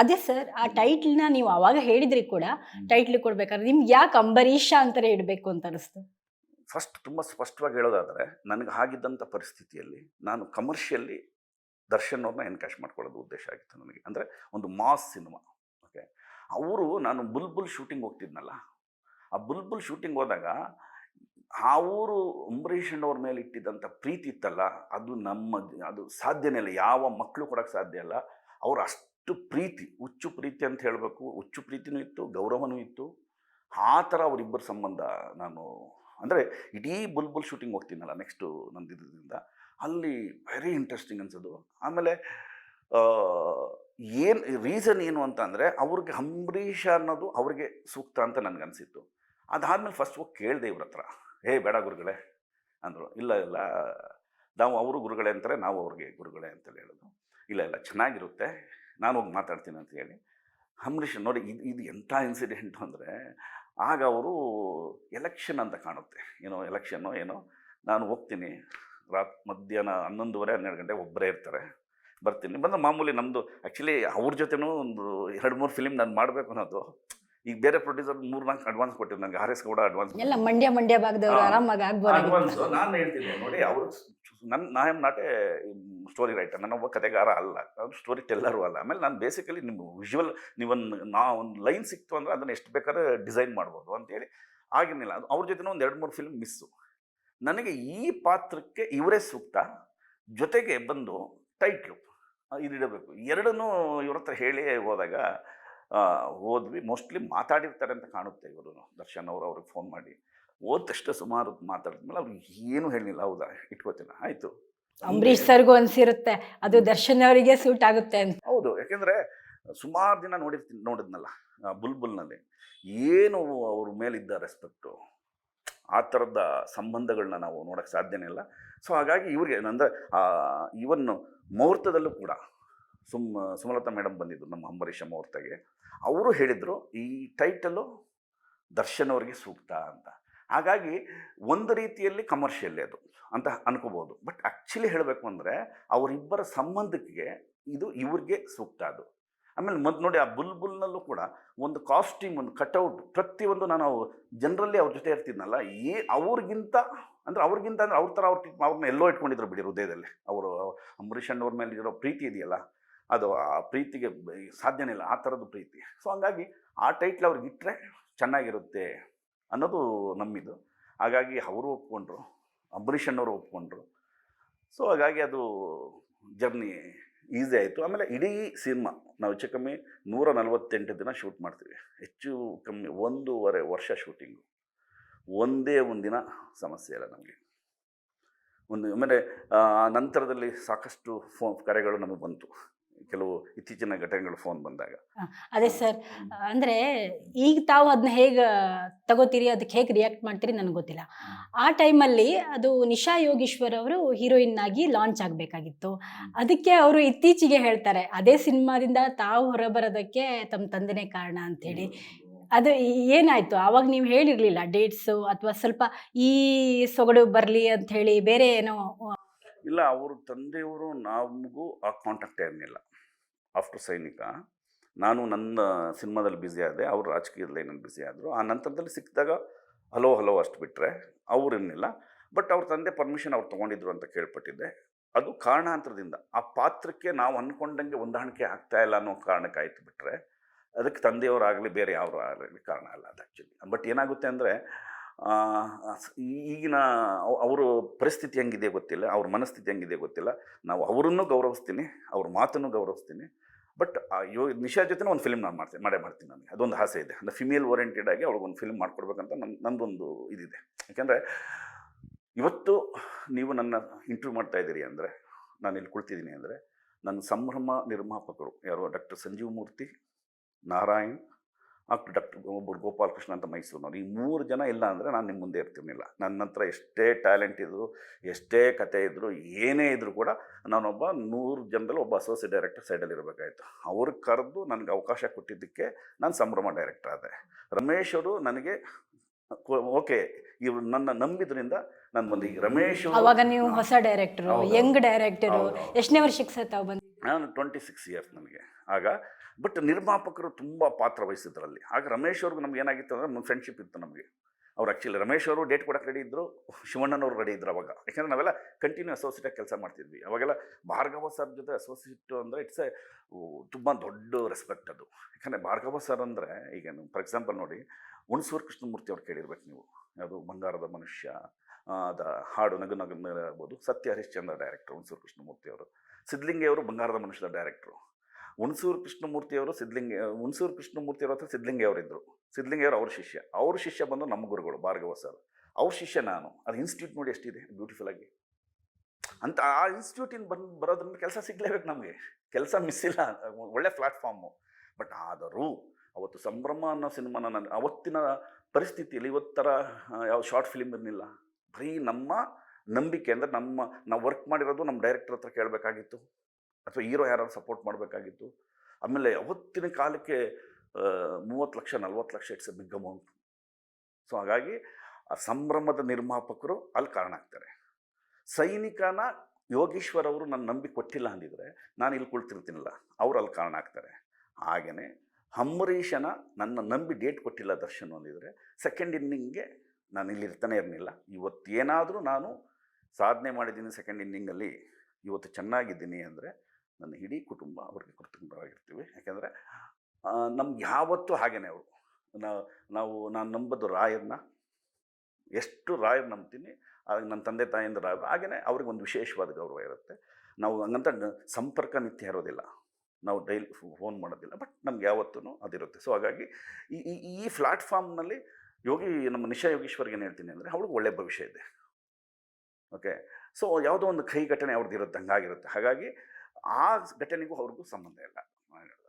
ಅದೇ ಸರ್ ಆ ಟೈಟ್ಲ್ನ ನೀವು ಅವಾಗ ಹೇಳಿದ್ರಿ ಕೂಡ ಟೈಟ್ಲ್ ಕೊಡ್ಬೇಕಾದ್ರೆ ನಿಮ್ಗೆ ಯಾಕೆ ಅಂಬರೀಷ ಅಂತಾನೆ ಇಡಬೇಕು ಅಂತ ಅನಿಸ್ತು? ಫಸ್ಟ್ ತುಂಬ ಸ್ಪಷ್ಟವಾಗಿ ಹೇಳೋದಾದರೆ ನನಗೆ ಆಗಿದ್ದಂಥ ಪರಿಸ್ಥಿತಿಯಲ್ಲಿ ನಾನು ಕಮರ್ಷಿಯಲಿ ದರ್ಶನ್ ಅವ್ರನ್ನ ಎನ್ಕ್ಯಾಶ್ ಮಾಡ್ಕೊಳ್ಳೋದು ಉದ್ದೇಶ ಆಗಿತ್ತು ನನಗೆ. ಅಂದರೆ ಒಂದು ಮಾಸ್ ಸಿನಿಮಾ ಓಕೆ ಅವರು ನಾನು ಬುಲ್ಬುಲ್ ಶೂಟಿಂಗ್ ಹೋಗ್ತಿದ್ನಲ್ಲ ಆ ಬುಲ್ಬುಲ್ ಶೂಟಿಂಗ್ ಹೋದಾಗ ಆ ಊರು ಅಂಬರೀಷ್ ಅವ್ರ ಮೇಲೆ ಇಟ್ಟಿದ್ದಂಥ ಪ್ರೀತಿ ಇತ್ತಲ್ಲ ಅದು ನಮ್ಮ ಅದು ಸಾಧ್ಯನೇ ಇಲ್ಲ. ಯಾವ ಮಕ್ಕಳು ಕೊಡೋಕ್ಕೆ ಸಾಧ್ಯ ಇಲ್ಲ. ಅವ್ರು ಅಷ್ಟು ಪ್ರೀತಿ ಹುಚ್ಚು ಪ್ರೀತಿ ಅಂತ ಹೇಳಬೇಕು. ಹುಚ್ಚು ಪ್ರೀತಿನೂ ಇತ್ತು, ಗೌರವನೂ ಇತ್ತು. ಆ ಥರ ಅವರಿಬ್ಬರ ಸಂಬಂಧ ನಾನು, ಅಂದರೆ ಇಡೀ ಬುಲ್ಬುಲ್ ಶೂಟಿಂಗ್ ಹೋಗ್ತೀನಲ್ಲ ನೆಕ್ಸ್ಟು ನಂದು ಇದರಿಂದ. ಅಲ್ಲಿ ವೆರಿ ಇಂಟ್ರೆಸ್ಟಿಂಗ್ ಅನ್ಸೋದು. ಆಮೇಲೆ ಏನು ರೀಸನ್ ಏನು ಅಂತ ಅಂದರೆ ಅವ್ರಿಗೆ ಅಂಬರೀಷ ಅನ್ನೋದು ಅವ್ರಿಗೆ ಸೂಕ್ತ ಅಂತ ನನಗನ್ಸಿತ್ತು ಅದಾದಮೇಲೆ ಫಸ್ಟ್ ಹೋಗಿ ಕೇಳಿದೆ ಇವ್ರ ಹತ್ರ. ಹೇ, ಬೇಡ ಗುರುಗಳೇ, ಅಂದರು. ಇಲ್ಲ ಇಲ್ಲ. ನಾವು ಅವರು ಗುರುಗಳೇ ಅಂತಾರೆ, ನಾವು ಅವ್ರಿಗೆ ಗುರುಗಳೇ ಅಂತೇಳಿ ಹೇಳೋದು. ಇಲ್ಲ ಇಲ್ಲ, ಚೆನ್ನಾಗಿರುತ್ತೆ. ನಾನು ಹೋಗಿ ಮಾತಾಡ್ತೀನಿ ಅಂತ ಹೇಳಿ ಅಂಬರೀಷ್ ನೋಡಿ ಇದು ಇದು ಎಂಥ ಇನ್ಸಿಡೆಂಟು ಅಂದರೆ ಆಗ ಅವರು ಎಲೆಕ್ಷನ್ ಅಂತ ಕಾಣುತ್ತೆ. ಏನೋ ಎಲೆಕ್ಷನ್ನು ಏನೋ. ನಾನು ಹೋಗ್ತೀನಿ. ರಾತ್ ಮಧ್ಯಾಹ್ನ ಹನ್ನೊಂದುವರೆ ಹನ್ನೆರಡು ಗಂಟೆ ಒಬ್ಬರೇ ಇರ್ತಾರೆ. ಬರ್ತೀನಿ. ಬಂದು ಮಾಮೂಲಿ ನಮ್ಮದು ಆ್ಯಕ್ಚುಲಿ ಅವ್ರ ಜೊತೆನೂ ಒಂದು ಎರಡು ಮೂರು ಫಿಲಿಮ್ ನಾನು ಮಾಡಬೇಕು ಅನ್ನೋದು. ಈಗ ಬೇರೆ ಪ್ರೊಡ್ಯೂಸರ್ ಮೂರು ನಾಲ್ಕು ಅಡ್ವಾನ್ಸ್ ಕೊಟ್ಟಿದ್ದು ನನಗೆ ಆರ್ ಎಸ್ ಕೂಡ ಅಡ್ವಾನ್ಸ್ ಎಲ್ಲ ಮಂಡ್ಯ ಮಂಡ್ಯ ಭಾಗದವರು. ಆರಾಮಾಗಿ ಆಗ್ಬೋದು ಅಡ್ವಾನ್ಸ್ ನಾನು ಹೇಳ್ತೀನಿ ನೋಡಿ ಅವರು ನನ್ನ ನಾ am not a story writer ನನ್ನ ಒಬ್ಬ ಕತೆಗಾರ ಅಲ್ಲ. ಸ್ಟೋರಿ ಟೆಲ್ಲರು ಅಲ್ಲ. ಆಮೇಲೆ ನಾನು ಬೇಸಿಕಲಿ ನಿಮ್ಮ ವಿಜುವಲ್ ನೀವೊಂದು, ನಾ ಒಂದು ಲೈನ್ ಸಿಕ್ತು ಅಂದರೆ ಅದನ್ನು ಎಷ್ಟು ಬೇಕಾದ್ರೆ ಡಿಸೈನ್ ಮಾಡ್ಬೋದು ಅಂತೇಳಿ ಆಗಿರಲಿಲ್ಲ. ಅದು ಅವ್ರ ಜೊತೆ ಒಂದು ಎರಡು, ಮೂರು ಫಿಲ್ಮ್ ಮಿಸ್ಸು ನನಗೆ ಈ ಪಾತ್ರಕ್ಕೆ ಇವರೇ ಸೂಕ್ತ. ಜೊತೆಗೆ ಬಂದು ಟೈಟ್ಲು ಇದಿಡಬೇಕು ಎರಡನ್ನೂ ಇವ್ರ ಹತ್ರ ಹೇಳಿ ಹೋದಾಗ ಹೋದ್ವಿ. ಮೋಸ್ಟ್ಲಿ ಮಾತಾಡಿರ್ತಾರೆ ಅಂತ ಕಾಣುತ್ತೆ ಇವರು ದರ್ಶನ್ ಅವರು ಅವ್ರಿಗೆ ಫೋನ್ ಮಾಡಿ. ಓದಷ್ಟು ಸುಮಾರು ಮಾತಾಡಿದ್ಮೇಲೆ ಅವ್ರಿಗೆ ಏನು ಹೇಳಿಲ್ಲ. ಹೌದಾ? ಇಟ್ಕೋತೀನಿ. ಆಯಿತು. ಅಂಬರೀಷ್ ಸರ್ಗೂ ಅನ್ಸಿರುತ್ತೆ ಅದು ದರ್ಶನ್ ಅವರಿಗೆ ಸೂಟ್ ಆಗುತ್ತೆ ಅಂತ. ಹೌದು. ಯಾಕೆಂದರೆ ಸುಮಾರು ದಿನ ನೋಡಿರ್ತೀನಿ ನೋಡಿದ್ನಲ್ಲ ಆ ಬುಲ್ಬುಲ್ನಲ್ಲಿ. ಏನು ಅವ್ರ ಮೇಲಿದ್ದ ರೆಸ್ಪೆಕ್ಟು ಆ ಥರದ ಸಂಬಂಧಗಳನ್ನ ನಾವು ನೋಡೋಕ್ಕೆ ಸಾಧ್ಯನೇ ಇಲ್ಲ. ಸೊ ಹಾಗಾಗಿ ಇವ್ರಿಗೆ ಅಂದರೆ ಇವನ್ನು ಮುಹೂರ್ತದಲ್ಲೂ ಕೂಡ ಸುಮ್ ಸುಮಲತಾ ಮೇಡಮ್ ಬಂದಿದ್ದು ನಮ್ಮ ಅಂಬರೀಷ ಮುಹೂರ್ತಗೆ ಅವರು ಹೇಳಿದರು ಈ ಟೈಟಲು ದರ್ಶನ್ ಅವರಿಗೆ ಸೂಕ್ತ ಅಂತ. ಹಾಗಾಗಿ ಒಂದು ರೀತಿಯಲ್ಲಿ ಕಮರ್ಷಿಯಲ್ಲೇ ಅದು ಅಂತ ಅನ್ಕೋಬೋದು. ಬಟ್ ಆ್ಯಕ್ಚುಲಿ ಹೇಳಬೇಕು ಅಂದರೆ ಅವರಿಬ್ಬರ ಸಂಬಂಧಕ್ಕೆ ಇದು ಇವ್ರಿಗೆ ಸೂಕ್ತ ಅದು. ಆಮೇಲೆ ಮೊದ್ ನೋಡಿ ಆ ಬುಲ್ಬುಲ್ನಲ್ಲೂ ಕೂಡ ಒಂದು ಕಾಸ್ಟ್ಯೂಮ್ ಒಂದು ಕಟೌಟ್ ಪ್ರತಿಯೊಂದು ನಾನು ಜನರಲ್ಲಿ ಅವ್ರ ಜೊತೆ ಇರ್ತಿದ್ನಲ್ಲ ಏ ಅವ್ರಿಗಿಂತ ಅಂದರೆ ಅವ್ರಿಗಿಂತ ಅಂದ್ರೆ ಅವ್ರ ಥರ ಅವ್ರ ಅವ್ರನ್ನ ಎಲ್ಲೋ ಇಟ್ಕೊಂಡಿದ್ರು ಬಿಡಿ ಹೃದಯದಲ್ಲಿ. ಅವರು ಅಂಬರೀಷ್ ಅಣ್ಣವ್ರ ಮೇಲೆ ಇರೋ ಪ್ರೀತಿ ಇದೆಯಲ್ಲ, ಅದು ಆ ಪ್ರೀತಿಗೆ ಸಾಧ್ಯನೇ ಇಲ್ಲ, ಆ ಥರದ್ದು ಪ್ರೀತಿ. ಸೊ ಹಂಗಾಗಿ ಆ ಟೈಟ್ಲ್ ಅವ್ರಿಗೆ ಇಟ್ಟರೆ ಚೆನ್ನಾಗಿರುತ್ತೆ. ಅನ್ನೋದು ನಮ್ಮಿದು. ಹಾಗಾಗಿ ಅವರು ಒಪ್ಕೊಂಡ್ರು, ಅಂಬರೀಷ್ ಅಣ್ಣವರು ಒಪ್ಕೊಂಡ್ರು. ಸೊ ಹಾಗಾಗಿ ಅದು ಜರ್ನಿ ಈಸಿ ಆಯಿತು. ಆಮೇಲೆ ಇಡೀ ಸಿನಿಮಾ, ನಾವು ಹೆಚ್ಚು ಕಮ್ಮಿ ನೂರ ನಲವತ್ತೆಂಟು ದಿನ ಶೂಟ್ ಮಾಡ್ತೀವಿ. ಹೆಚ್ಚು ಕಮ್ಮಿ ಒಂದೂವರೆ ವರ್ಷ ಶೂಟಿಂಗು. ಒಂದೇ ಒಂದಿನ ಸಮಸ್ಯೆ ಇಲ್ಲ ನಮಗೆ. ಒಂದು, ಆಮೇಲೆ ನಂತರದಲ್ಲಿ ಸಾಕಷ್ಟು ಫೋನ್ ಕರೆಗಳು ನಮಗೆ ಬಂತು. ಕೆಲವು ಇತ್ತೀಚಿನ ಘಟನೆಗಳು ಫೋನ್ ಬಂದಾಗ. ಅದೇ ಸರ್. ಅಂದ್ರೆ ಈಗ ತಾವು ಅದನ್ನ ಹೇಗೆ ತಗೋತೀರಿ ಅದಕ್ಕೆ ಹೇಗೆ ರಿಯಾಕ್ಟ್ ಮಾಡ್ತೀರಿ ನನಗೆ ಗೊತ್ತಿಲ್ಲ. ಆ ಟೈಮಲ್ಲಿ ಅದು ನಿಶಾ ಯೋಗೀಶ್ವರ್ ಅವರು ಹೀರೋಯಿನ್ ಆಗಿ ಲಾಂಚ್ ಆಗಬೇಕಾಗಿತ್ತು. ಅದಕ್ಕೆ ಅವರು ಇತ್ತೀಚೆಗೆ ಹೇಳ್ತಾರೆ ಅದೇ ಸಿನಿಮಾದಿಂದ ತಾವು ಹೊರಬರೋದಕ್ಕೆ ತಮ್ಮ ತಂದೆನೇ ಕಾರಣ ಅಂತೇಳಿ ಅದು ಏನಾಯ್ತು? ಆವಾಗ ನೀವು ಹೇಳಿರ್ಲಿಲ್ಲ ಡೇಟ್ಸು ಅಥವಾ ಸ್ವಲ್ಪ ಈ ಸೊಗಡು ಬರಲಿ ಅಂತ ಹೇಳಿ ಬೇರೆ ಏನೋ ಇಲ್ಲ, ಅವ್ರ ತಂದೆಯವರು ನಮಗೂ ಆ ಕಾಂಟ್ಯಾಕ್ಟೇ ಇರಲಿಲ್ಲ. ಆಫ್ಟರ್ ಸೈನಿಕ, ನಾನು ನನ್ನ ಸಿನಿಮಾದಲ್ಲಿ ಬ್ಯುಸಿ ಆದೆ, ಅವರು ರಾಜಕೀಯದಲ್ಲಿ ಏನೇನು ಬ್ಯುಸಿ ಆದರು, ಆ ನಂತರದಲ್ಲಿ ಸಿಕ್ಕಿದಾಗ ಹಲೋ ಹಲೋ ಅಷ್ಟು ಬಿಟ್ಟರೆ ಅವ್ರಿರಲಿಲ್ಲ ಬಟ್ ಅವ್ರ ತಂದೆ ಪರ್ಮಿಷನ್ ಅವ್ರು ತೊಗೊಂಡಿದ್ರು ಅಂತ ಕೇಳ್ಪಟ್ಟಿದ್ದೆ. ಅದು ಕಾರಣಾಂತರದಿಂದ. ಆ ಪಾತ್ರಕ್ಕೆ ನಾವು ಅಂದ್ಕೊಂಡಂಗೆ ಹೊಂದಾಣಿಕೆ ಆಗ್ತಾ ಇಲ್ಲ ಅನ್ನೋ ಕಾರಣಕ್ಕೆ ಆಯ್ತು ಬಿಟ್ಟರೆ ಅದಕ್ಕೆ ತಂದೆಯವರಾಗಲಿ ಬೇರೆ ಯಾರು ಆಗಲಿ ಕಾರಣ ಅಲ್ಲ ಅದು ಆ್ಯಕ್ಚುಲಿ ಬಟ್ ಏನಾಗುತ್ತೆ ಅಂದರೆ ಈಗಿನ ಅವರು ಪರಿಸ್ಥಿತಿ ಹೆಂಗಿದೆ ಗೊತ್ತಿಲ್ಲ, ಅವ್ರ ಮನಸ್ಥಿತಿ ಹೆಂಗಿದೆ ಗೊತ್ತಿಲ್ಲ. ನಾವು ಅವರನ್ನು ಗೌರವಿಸ್ತೀನಿ, ಅವ್ರ ಮಾತನ್ನು ಗೌರವಿಸ್ತೀನಿ. ಬಟ್ ಯೋ, ನಿಶಾ ಜೊತೆ ಒಂದು ಫಿಲ್ಮ್ ನಾನು ಮಾಡ್ತೀನಿ ಮಾಡೇ ಮಾಡ್ತೀನಿ ನನಗೆ ಅದೊಂದು ಆಸೆ ಇದೆ. ಅಂದರೆ ಫಿಮೇಲ್ ಓರಿಯೆಂಟೆಡ್ ಆಗಿ ಒಂದು ಫಿಲ್ಮ್ ಮಾಡ್ಕೊಡ್ಬೇಕಂತ ನನ್ನ ನಂದೊಂದು ಇದಿದೆ. ಯಾಕೆಂದರೆ, ಇವತ್ತು ನೀವು ನನ್ನ ಇಂಟರ್ವ್ಯೂ ಮಾಡ್ತಾ ಇದ್ದೀರಿ ಅಂದರೆ ನಾನು ಇಲ್ಲಿ ಕುಳ್ತಿದ್ದೀನಿ ಅಂದರೆ, ನನ್ನ ಸಂಭ್ರಮ ನಿರ್ಮಾಪಕರು ಯಾರು? ಡಾಕ್ಟರ್ ಸಂಜೀವ್ ಮೂರ್ತಿ, ನಾರಾಯಣ್ ಮತ್ತು ಡಾಕ್ಟರ್ ಒಬ್ಬರು ಗೋಪಾಲಕೃಷ್ಣ ಅಂತ ಮೈಸೂರಿನವ್ರು. ಈ ಮೂರು ಜನ ಇಲ್ಲ ಅಂದರೆ ನಾನು ನಿಮ್ಮ ಮುಂದೆ ಇರ್ತಿರ್ಲಿಲ್ಲ ನನ್ನ ಹತ್ರ ಎಷ್ಟೇ ಟ್ಯಾಲೆಂಟ್ ಇದ್ದರು ಎಷ್ಟೇ ಕತೆ ಇದ್ದರು ಏನೇ ಇದ್ದರೂ ಕೂಡ ನಾನೊಬ್ಬ ನೂರು ಜನದಲ್ಲಿ ಒಬ್ಬ ಅಸೋಸಿಯೇಟ್ ಡೈರೆಕ್ಟರ್ ಸೈಡಲ್ಲಿ ಇರಬೇಕಾಯ್ತು. ಅವ್ರಿಗೆ ಕರೆದು ನನಗೆ ಅವಕಾಶ ಕೊಟ್ಟಿದ್ದಕ್ಕೆ ನಾನು ಸಂಭ್ರಮ ಡೈರೆಕ್ಟರ್ ಆದೆ. ರಮೇಶ್ ಅವರು ನನಗೆ ಓಕೆ ಇವ್ರು ನನ್ನ ನಂಬಿದ್ರಿಂದ ನಾನು ಬಂದು. ಈಗ ರಮೇಶ್ ಅವರು- ಅವಾಗ ನೀವು ಹೊಸ ಡೈರೆಕ್ಟರ್. ಯಂಗ್ ಡೈರೆಕ್ಟರ್ ಎಷ್ಟನೇ ವರ್ಷಕ್ಕೆ ಸರ್ ತಾವು ಬಂದು ನಾನು ಟ್ವೆಂಟಿ ಸಿಕ್ಸ್ ಇಯರ್ಸ್ ನನಗೆ. ಆಗ ಬಟ್ ನಿರ್ಮಾಪಕರು ತುಂಬ ಪಾತ್ರ ವಹಿಸಿದ್ರಲ್ಲಿ. ಆಗ ರಮೇಶ್ ಅವ್ರಿಗೆ ನಮ್ಗೆ ಏನಾಗಿತ್ತು ಅಂದರೆ ನಮ್ಮ ಫ್ರೆಂಡ್ಶಿಪ್ ಇತ್ತು ನಮಗೆ. ಅವ್ರು ಆ್ಯಕ್ಚುಲಿ ರಮೇಶ್ ಅವರು ಡೇಟ್ ಕೊಡಕ್ಕೆ ರೆಡಿ ಇದ್ದರು ಶಿವಣ್ಣನವರು ರೆಡಿ ಇದ್ರು ಅವಾಗ. ಯಾಕಂದರೆ ನಾವೆಲ್ಲ ಕಂಟಿನ್ಯೂ ಅಸೋಸಿಯೇಟಾಗಿ ಕೆಲಸ ಮಾಡ್ತಿದ್ವಿ. ಅವಾಗೆಲ್ಲ ಭಾರ್ಗವ ಸರ್ ಜೊತೆ ಅಸೋಸಿಯೇಟ್ ಅಂದರೆ ಇಟ್ಸ್ ಎ ತುಂಬ ದೊಡ್ಡ ರೆಸ್ಪೆಕ್ಟ್ ಅದು. ಯಾಕಂದರೆ ಭಾರ್ಗವ ಸರ್ ಅಂದರೆ, ಈಗ ಫಾರ್ ಎಕ್ಸಾಂಪಲ್ ನೋಡಿ, ಹುಣಸೂರು ಕೃಷ್ಣಮೂರ್ತಿ ಅವ್ರು ಕೇಳಿರ್ಬೇಕು ನೀವು. ಯಾವುದು ಬಂಗಾರದ ಮನುಷ್ಯ ಅದ ಹಾಡು ನಗು ನಗು ಆಗ್ಬೋದು. ಸತ್ಯ ಹರಿಶ್ಚಂದ್ರ ಡೈರೆಕ್ಟರ್ ಹುಣಸೂರು ಕೃಷ್ಣಮೂರ್ತಿ ಅವರು. ಸಿದ್ಲಿಂಗಿ ಅವರು ಬಂಗಾರದ ಮನುಷ್ಯದ ಡೈರೆಕ್ಟ್ರು ಹುಣಸೂರು ಕೃಷ್ಣಮೂರ್ತಿಯವರು ಸಿದ್ಧಲಿಂಗ, ಹುಣಸೂರು ಕೃಷ್ಣಮೂರ್ತಿ ಅವ್ರ ಹತ್ರ ಸಿದ್ಲಿಂಗಿ ಅವರು ಅವ್ರ ಶಿಷ್ಯ. ಅವ್ರ ಶಿಷ್ಯ ಬಂದು ನಮ್ಮ ಗುರುಗಳು, ಭಾರ್ಗವ ಸರ್ ಅವ್ರ ಶಿಷ್ಯ ನಾನು. ಅದು ಇನ್ಸ್ಟಿಟ್ಯೂಟ್ ನೋಡಿ ಎಷ್ಟಿದೆ ಬ್ಯೂಟಿಫುಲ್ ಆಗಿ. ಅಂತ ಆ ಇನ್ಸ್ಟಿಟ್ಯೂಟಿನ ಬಂದು ಬರೋದ್ರಿಂದ ಕೆಲಸ ಸಿಗ್ಲೇಬೇಕು ನಮಗೆ. ಕೆಲಸ ಮಿಸ್ ಇಲ್ಲ. ಒಳ್ಳೆ ಪ್ಲಾಟ್ಫಾರ್ಮು ಬಟ್ ಆದರೂ ಅವತ್ತು ಸಂಭ್ರಮ ಅನ್ನೋ ಸಿನಿಮಾನ ನಾನು, ಅವತ್ತಿನ ಪರಿಸ್ಥಿತಿಯಲ್ಲಿ ಇವತ್ತರ ಯಾವ ಶಾರ್ಟ್ ಫಿಲಿಮ್ ಇರಲಿಲ್ಲ. ಬರೀ ನಮ್ಮ ನಂಬಿಕೆ ಅಂದರೆ ನಮ್ಮ, ನಾವು ವರ್ಕ್ ಮಾಡಿರೋದು ನಮ್ಮ ಡೈರೆಕ್ಟರ್ ಹತ್ರ ಕೇಳಬೇಕಾಗಿತ್ತು ಅಥವಾ ಹೀರೋ ಯಾರು ಸಪೋರ್ಟ್ ಮಾಡಬೇಕಾಗಿತ್ತು. ಆಮೇಲೆ ಅವತ್ತಿನ ಕಾಲಕ್ಕೆ ಮೂವತ್ತು ಲಕ್ಷ, ನಲ್ವತ್ತು lakh it's a big amount so ಹಾಗಾಗಿ ಆ ಸಂಭ್ರಮದ ನಿರ್ಮಾಪಕರು ಅಲ್ಲಿ ಕಾರಣ ಆಗ್ತಾರೆ. ಸೈನಿಕನ ಯೋಗೀಶ್ವರ್ ಅವರು ನನ್ನ ನಂಬಿ ಕೊಟ್ಟಿಲ್ಲ ಅಂದಿದ್ರೆ ನಾನು ಇಲ್ಲಿ ಕುಳಿತಿರ್ತೀನಲ್ಲ, ಅವ್ರು ಅಲ್ಲಿ ಕಾರಣ ಆಗ್ತಾರೆ. ಹಾಗೆಯೇ ಅಂಬರೀಷನ ನನ್ನ ನಂಬಿ ಡೇಟ್ ಕೊಟ್ಟಿಲ್ಲ ದರ್ಶನ್ ಅಂದಿದ್ರೆ ಸೆಕೆಂಡ್ ಇನ್ನಿಂಗ್ಗೆ ನಾನು ಇಲ್ಲಿ ಇರ್ತಾನೆ ಇರಲಿಲ್ಲ. ಇವತ್ತೇನಾದರೂ ನಾನು ಸಾಧನೆ ಮಾಡಿದ್ದೀನಿ ಸೆಕೆಂಡ್ ಇನ್ನಿಂಗಲ್ಲಿ ಇವತ್ತು ಚೆನ್ನಾಗಿದ್ದೀನಿ ಅಂದರೆ ನನ್ನ ಇಡೀ ಕುಟುಂಬ ಅವ್ರಿಗೆ ಕೃತಜ್ಞರಾಗಿರ್ತೀವಿ. ಯಾಕೆಂದರೆ ನಮ್ಗೆ ಯಾವತ್ತೂ ಹಾಗೇನೆ ಅವರು. ನಾವು ನಾವು, ನಾನು ನಂಬೋದು ರಾಯರನ್ನ ಎಷ್ಟು ರಾಯರ್ ನಂಬ್ತೀನಿ ಆಗ ನನ್ನ ತಂದೆ ತಾಯಿಯಿಂದ ರಾಯರು ಹಾಗೆಯೇ ಅವ್ರಿಗೆ ಒಂದು ವಿಶೇಷವಾದ ಗೌರವ ಇರುತ್ತೆ. ನಾವು ಹಂಗಂತ ಸಂಪರ್ಕ ನಿತ್ಯ ಇರೋದಿಲ್ಲ. ನಾವು ಡೈಲಿ ಫೋನ್ ಮಾಡೋದಿಲ್ಲ, ಬಟ್ ನಮ್ಗೆ ಯಾವತ್ತೂ ಅದಿರುತ್ತೆ. ಸೊ ಹಾಗಾಗಿ ಈ, ಈ- ಈ ಪ್ಲಾಟ್ಫಾರ್ಮ್ನಲ್ಲಿ ಯೋಗಿ, ನಮ್ಮ ನಿಶಾ ಯೋಗೀಶ್ವರ್ಗೆ ಏನು ಹೇಳ್ತೀನಿ ಅಂದರೆ, ಅವ್ಳಿಗೆ ಒಳ್ಳೆ ಭವಿಷ್ಯ ಇದೆ. ಓಕೆ ಸೊ ಯಾವುದೋ ಒಂದು ಕೈ ಘಟನೆ ಅವ್ರದ್ದು ಇರುತ್ತೆ ಹಂಗಾಗಿರುತ್ತೆ. ಹಾಗಾಗಿ ಆ ಘಟನೆಗೂ ಅವ್ರಿಗೂ ಸಂಬಂಧ ಇಲ್ಲ.